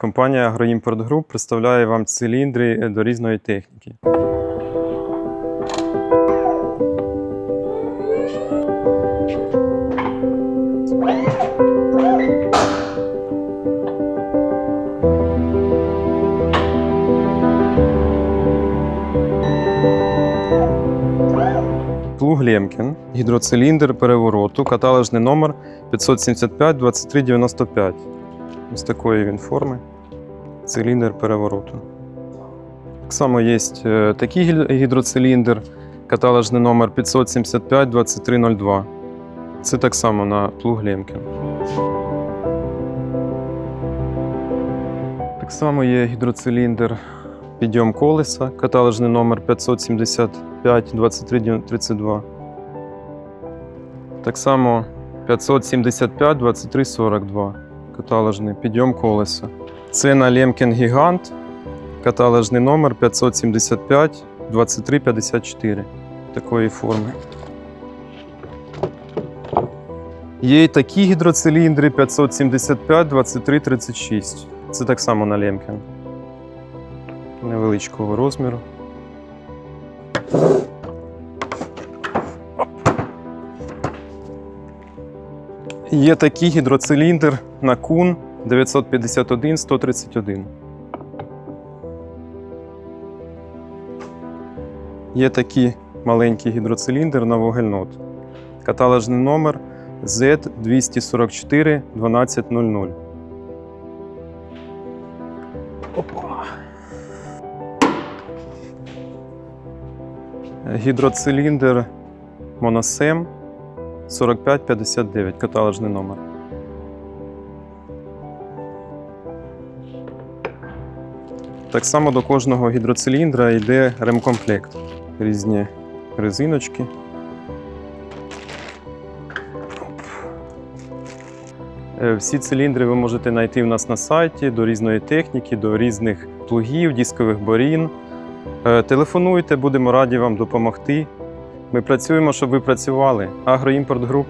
Компанія Агроімпорт Груп представляє вам циліндри до різної техніки. Плуг гідроциліндр перевороту, каталожний номер 575 2395. Ось такої він форми. Циліндр перевороту. Так само є е, такий гідроциліндр, каталожний номер 575 2302. Це так само на плуг Лємкін. Так само є гідроциліндр підйом колеса, каталожний номер 575 2332. Так само 575 2342 каталожний підйом колеса. Це на Лемкін Гігант, каталожний номер 575 2354 такої форми. Є й такі гідроциліндри 575 2336. Це так само на Лемкін. Невеличкого розміру. Є такий гідроциліндр на кун 951 131. Є такий маленький гідроциліндр на вугельнот. Каталожний номер Z244 1200. Опа. Гідроциліндр Моносем 4559, каталожний номер. Так само до кожного гідроциліндра йде ремкомплект. Різні резиночки. Е, Всі циліндри ви можете знайти в нас на сайті до різної техніки, до різних плугів, дискових борін. Е, Телефонуйте, будемо раді вам допомогти. Ми працюємо, щоб ви працювали. Агроімпорт груп.